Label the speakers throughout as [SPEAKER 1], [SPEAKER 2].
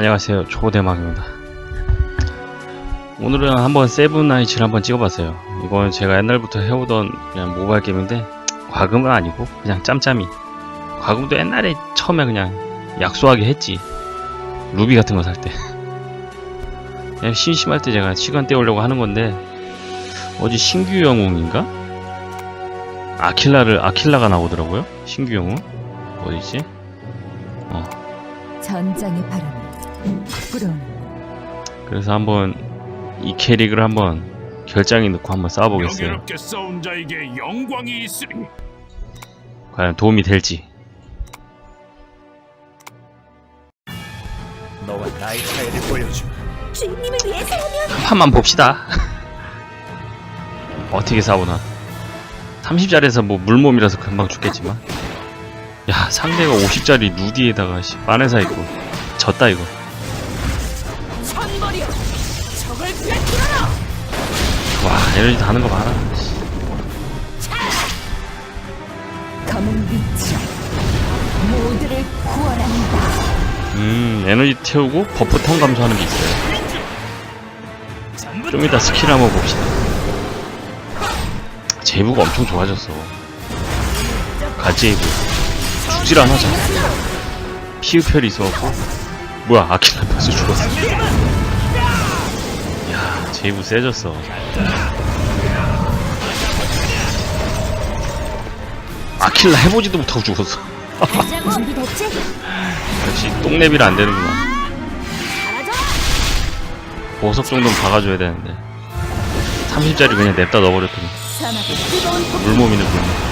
[SPEAKER 1] 안녕하세요. 초대막입니다. 오늘은 한번 세븐나이츠를 한번 찍어봤어요. 이건 제가 옛날부터 해오던 그냥 모바일 게임인데 과금은 아니고 그냥 짬짬이. 과금도 옛날에 처음에 그냥 약소하게 했지. 루비 같은 거 살 때. 그냥 심심할 때 제가 시간 때우려고 하는 건데 어디 신규 영웅인가? 아킬라를 아킬라가 나오더라고요. 신규 영웅? 어디지?
[SPEAKER 2] 전장의 바람이 불어오는
[SPEAKER 1] 그래서 한번 이 캐릭을 한번 결장에 넣고 한번 싸워보겠어요.
[SPEAKER 3] 명예롭게 싸운 자에게 영광이 있으리
[SPEAKER 1] 과연 도움이 될지.
[SPEAKER 3] 너와 나의 차이를 보여주
[SPEAKER 2] 주인님을 위해서라면
[SPEAKER 1] 한 판만 봅시다. 어떻게 싸우나. 30짜리에서 뭐 물몸이라서 금방 죽겠지만. 야 상대가 50짜리 누디에다가 씨, 빠네사 있고 졌다 이거. 에너지 다는 거 봐라.
[SPEAKER 2] 검은 빛이여 모두를 구원한다
[SPEAKER 1] 음 에너지 태우고 버프 턴 감소하는 게 있어요. 좀 이따 스킬 한번 봅시다. 제이브가 엄청 좋아졌어. 가제이브. 죽질 않아, 잘. 피흡혈이 있어갖고. 뭐야, 아킬라 벌써 죽었어. 야, 제이브 세졌어. 아킬라 해보지도 못하고 죽었어.
[SPEAKER 2] 준비됐지?
[SPEAKER 1] 역시 똥내비라 안 되는구나.
[SPEAKER 2] 알아줘
[SPEAKER 1] 보석 정도는 박아줘야 되는데. 30짜리 그냥 냅다 넣어버렸더니.
[SPEAKER 2] 사막의 뜨거운 폭
[SPEAKER 1] 물몸이네, 물몸.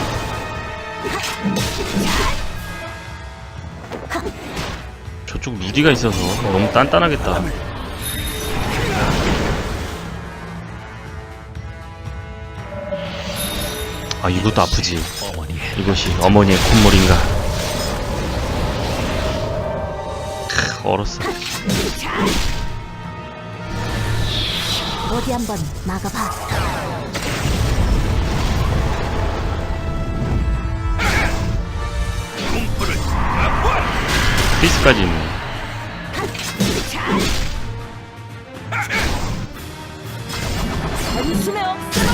[SPEAKER 1] 저쪽 루디가 있어서 너무 단단하겠다. 아, 이것도 아프지. 이것이 어머니의 콧물인가. 크, 얼었어.
[SPEAKER 2] 어디 한번 막아봐
[SPEAKER 1] 크리스까지 있네.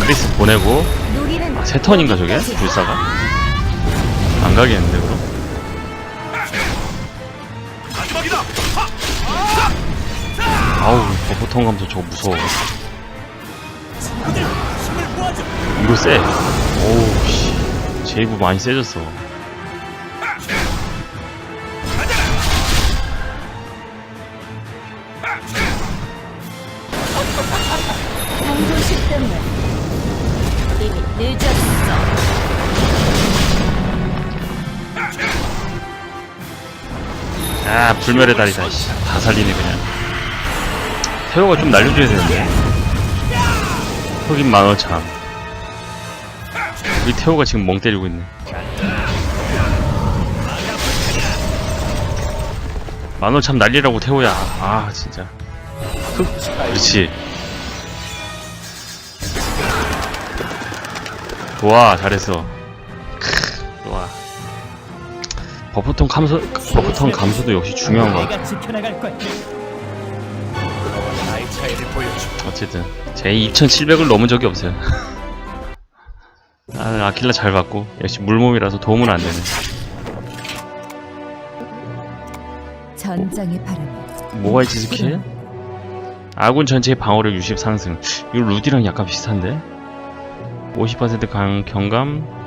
[SPEAKER 1] 크리스 보내고. 아, 세 턴인가 저게? 불사가? 안 가겠는데 그럼? 아우 버퍼턴 감소 저거 무서워. 이거 세 오우 씨. 제이브 많이 세졌어 아 불멸의 다리다 씨. 다 살리네 그냥. 태호가 좀 날려줘야 되는데. 흑인 만월참. 우리 태호가 지금 멍 때리고 있네. 만월참 날리라고 태호야. 아 진짜. 흑 그렇지. 좋아 잘했어 버프턴 감소 버프턴 감소도 역시 중요한 것 같아
[SPEAKER 3] 내가 지켜나갈 거야. 너와 나의 차이를 보여주
[SPEAKER 1] 어쨌든 제 2700을 넘은 적이 없어요. 아 아킬라 잘 받고 역시 물몸이라서 도움은 안 되네.
[SPEAKER 2] 전장의 바람이
[SPEAKER 1] 뭐가 있지 스킬? 아군 전체의 방어력 60 상승. 이거 루디랑 약간 비슷한데? 50% 강, 경감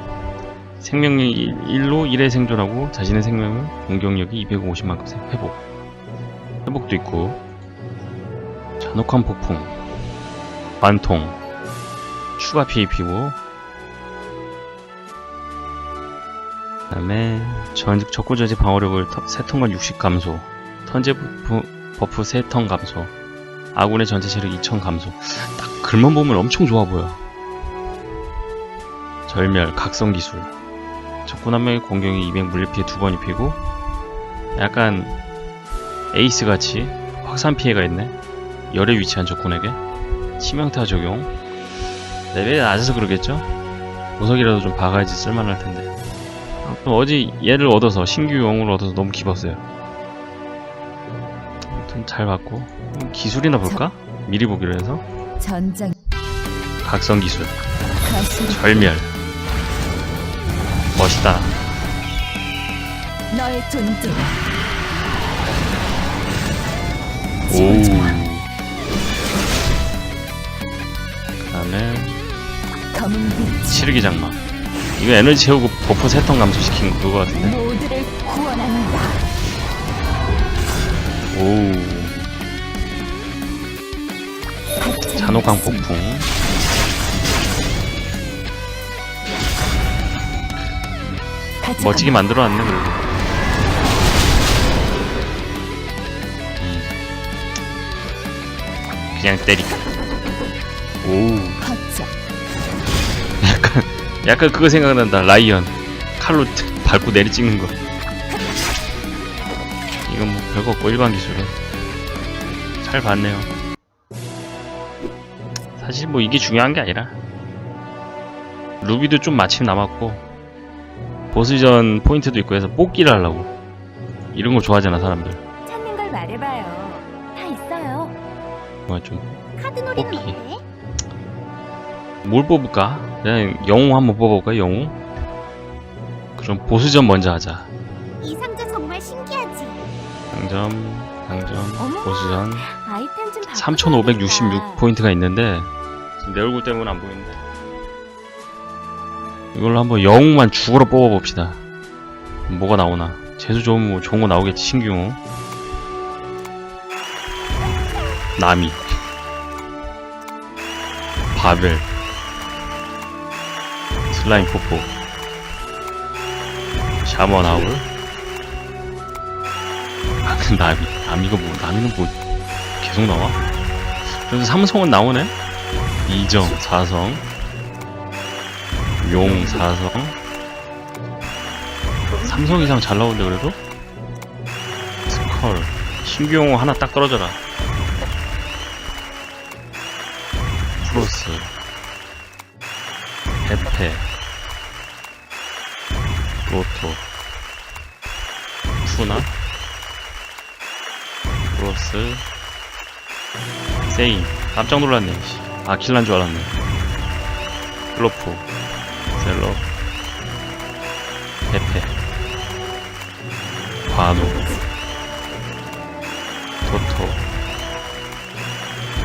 [SPEAKER 1] 생명력 1로 1회 생존하고 자신의 생명을 공격력이 250만큼 회복. 회복도 있고 잔혹한 폭풍 관통 추가 피해 피고 그 다음에 전 적고 저지 방어력을 3턴간 60 감소 턴제 버프, 버프 3턴 감소 아군의 전체 체력 2000 감소. 딱 글만 보면 엄청 좋아 보여. 절멸 각성 기술 적군 한 명의 공격이 200 물리피해 두 번 입히고 약간 에이스 같이 확산 피해가 있네. 열에 위치한 적군에게 치명타 적용. 레벨이 낮아서 그러겠죠? 보석이라도 좀 박아야지 쓸만할 텐데. 아무튼 어제 얘를 얻어서 신규 영웅을 얻어서 너무 기뻤어요. 아무튼 잘 봤고 음, 기술이나 볼까? 미리 보기로 해서.
[SPEAKER 2] 전장
[SPEAKER 1] 각성 기술. 절멸 멋있다.
[SPEAKER 2] 너의 존재.
[SPEAKER 1] 오. 그다음에
[SPEAKER 2] 검은 빛
[SPEAKER 1] 치르기 장막. 이거 에너지 채우고 버프 세턴 감소시킨 거 그거 같은데?
[SPEAKER 2] 모두를 구원한다.
[SPEAKER 1] 오. 잔혹한 폭풍 멋지게 만들어놨네 그래도. 음. 그냥 때리기 오
[SPEAKER 2] 거쳐
[SPEAKER 1] 약간 약간 그거 생각난다. 라이언. 칼로 탁 밟고 내리 찍는 거. 이건 뭐 별거 없고 일반 기술은. 잘 봤네요. 사실 뭐 이게 중요한 게 아니라. 루비도 좀 마침 남았고 보스전 포인트도 있고 해서 뽑기를 하려고 이런 거 좋아하잖아 사람들
[SPEAKER 2] 찾는 걸 말해봐요 다 있어요
[SPEAKER 1] 뭐야 좀
[SPEAKER 2] 카드 놀이는
[SPEAKER 1] 뽑기.
[SPEAKER 2] 어때?
[SPEAKER 1] 뭘 뽑을까? 그냥 영웅 한번 뽑아볼까 영웅? 그럼 보스전 먼저 하자
[SPEAKER 2] 이 상자 정말 신기하지
[SPEAKER 1] 당점 당점. 보스전
[SPEAKER 2] 아이템 좀
[SPEAKER 1] 3566 포인트가 있는데 지금 내 얼굴 때문에 안 보이는데 이걸로 한번 영웅만 죽으러 뽑아봅시다. 뭐가 나오나? 재수 좋으면 뭐 좋은 거 나오겠지 신규. 나미. 바벨. 슬라임 포포. 샤먼 하울. 아, 그 나미. 나미가 뭐 나미는 뭐 계속 나와? 그래서 삼성은 나오네? 이정, 사성, 용, 사성. 삼성 이상 잘 나오는데 그래도? 스컬, 신규 용어 하나 딱 떨어져라. 프로스, 에페, 로토, 푸나, 프로스, 세인. 깜짝 놀랐네 씨. 아킬란 줄 알았네. 클로프 셀러 페페 관우. 토토.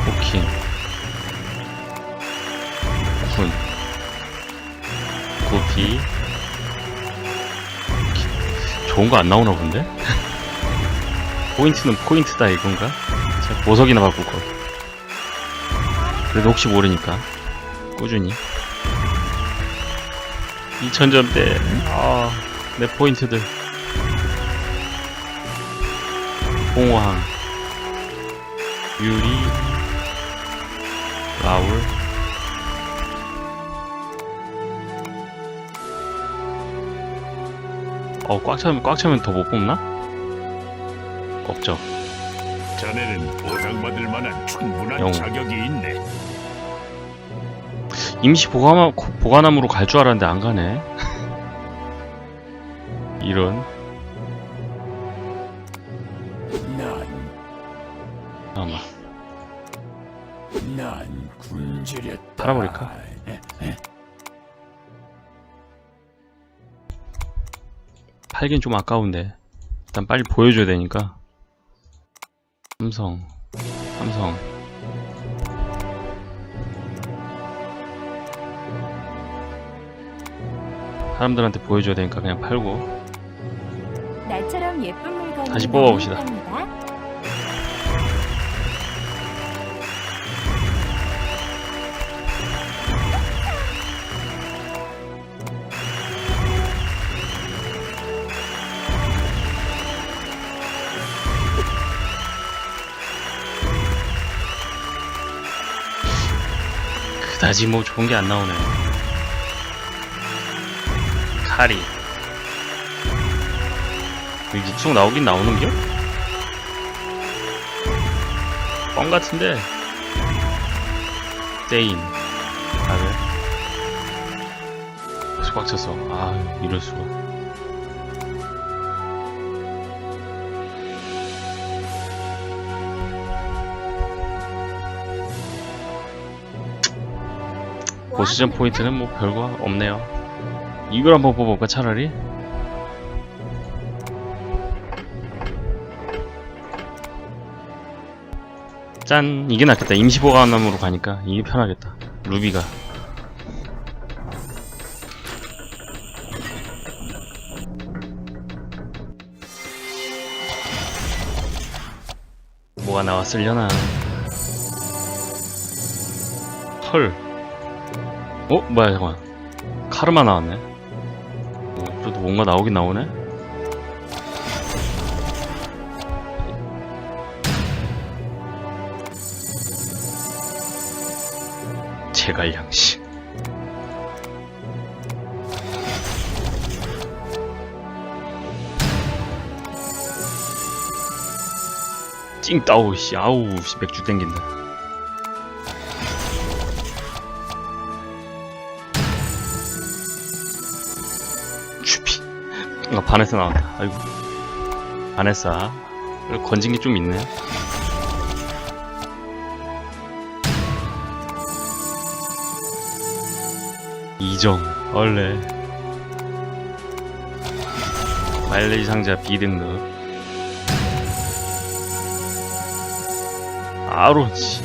[SPEAKER 1] 호킨. 군. 구피 좋은 거 안 나오나 본데? 포인트는 포인트다 이건가? 제가 보석이나 바꿀 걸. 그래도 혹시 모르니까. 꾸준히 2000점대 아, 내 포인트들 홍황 유리 라울 어, 꽉 차면, 꽉 차면 더 못 뽑나? 없죠.
[SPEAKER 3] 자네는 보상받을 만한 충분한
[SPEAKER 1] 영웅.
[SPEAKER 3] 자격이 있네.
[SPEAKER 1] 임시 보관, 보관함으로 갈 줄 알았는데 안 가네. 이런.
[SPEAKER 3] 난,
[SPEAKER 1] 아마. 팔아버릴까? 팔긴 좀 아까운데. 일단 빨리 보여줘야 되니까. 삼성. 삼성. 사람들한테 보여줘야 되니까 그냥 팔고.
[SPEAKER 2] 날처럼 예쁜 물건이
[SPEAKER 1] 다시 뽑아봅시다.
[SPEAKER 2] 많으니까입니다.
[SPEAKER 1] 그다지 뭐 좋은 게 안 나오네. 파리. 육성 나오긴 나오는겨? 뻥 같은데. 세인. 아네 속박쳐서. 아 이럴수가. 보시전 포인트는 뭐 별거 없네요. 이걸 한번 뽑아볼까 차라리? 짠 이게 낫겠다. 임시보관함으로 가니까 이게 편하겠다. 루비가. 뭐가 나왔으려나? 헐. 어? 뭐야 잠깐 카르마 나왔네. 어, 그래도 뭔가 나오긴 나오네? 제갈량씨 찡따우 씨 아우 씨 맥주 땡긴다 슈피. 아 바네사 나왔다. 아이고. 바네사 건진 게 좀 있네. 이정. 얼레. 마일리지 상자 B등급. 아로치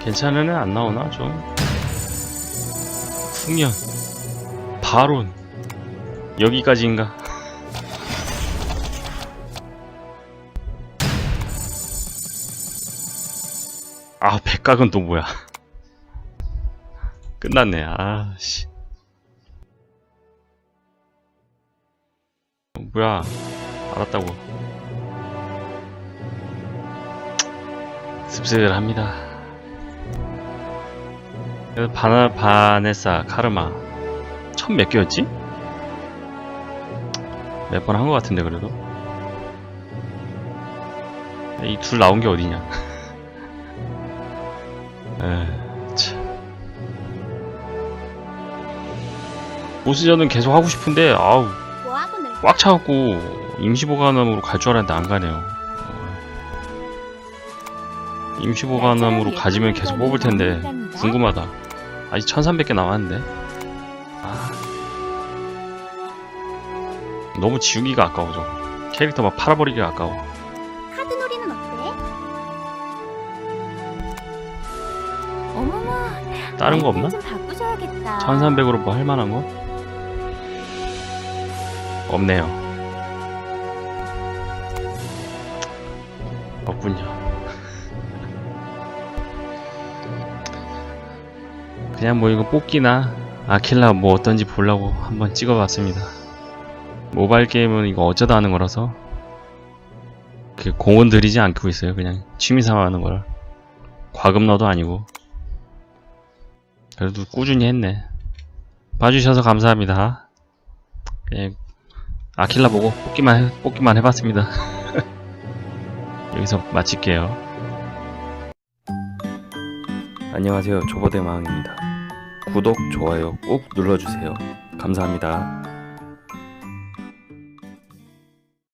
[SPEAKER 1] 괜찮은 애 안 나오나 좀 풍년 바론 여기까지인가? 아 백각은 또 뭐야? 끝났네. 아씨. 어, 뭐야? 알았다고. 씁쓸합니다 바나, 바네사 카르마 첫 몇 개였지? 몇 번 한 것 같은데 그래도 이 둘 나온 게 어디냐 에, 참. 보스전은 계속 하고 싶은데 아우? 꽉 차갖고 임시보관함으로 갈 줄 알았는데 안 가네요. 어. 임시보관함으로 가지면 계속 뽑을 텐데 궁금하다. 아직 1300개 남았는데. 아. 너무 지우기가 아까워 저거. 캐릭터 막 팔아버리기가 아까워.
[SPEAKER 2] 카드 놀이는 어때? 어머머.
[SPEAKER 1] 다른 거 없나?
[SPEAKER 2] 좀 바꾸셔야겠다.
[SPEAKER 1] 1300으로 뭐 할만한 거? 없네요. 없군요. 그냥 뭐 이거 뽑기나 아킬라 뭐 어떤지 보려고 한번 찍어봤습니다. 모바일 게임은 이거 어쩌다 하는 거라서 그 공원 들이지 않고 있어요. 그냥 취미삼아 하는 거라. 과금러도 아니고. 그래도 꾸준히 했네. 봐주셔서 감사합니다. 그냥 아킬라 보고 뽑기만 해, 뽑기만 해봤습니다. 여기서 마칠게요. 안녕하세요. 조버대마왕입니다. 구독, 좋아요 꼭 눌러주세요. 감사합니다.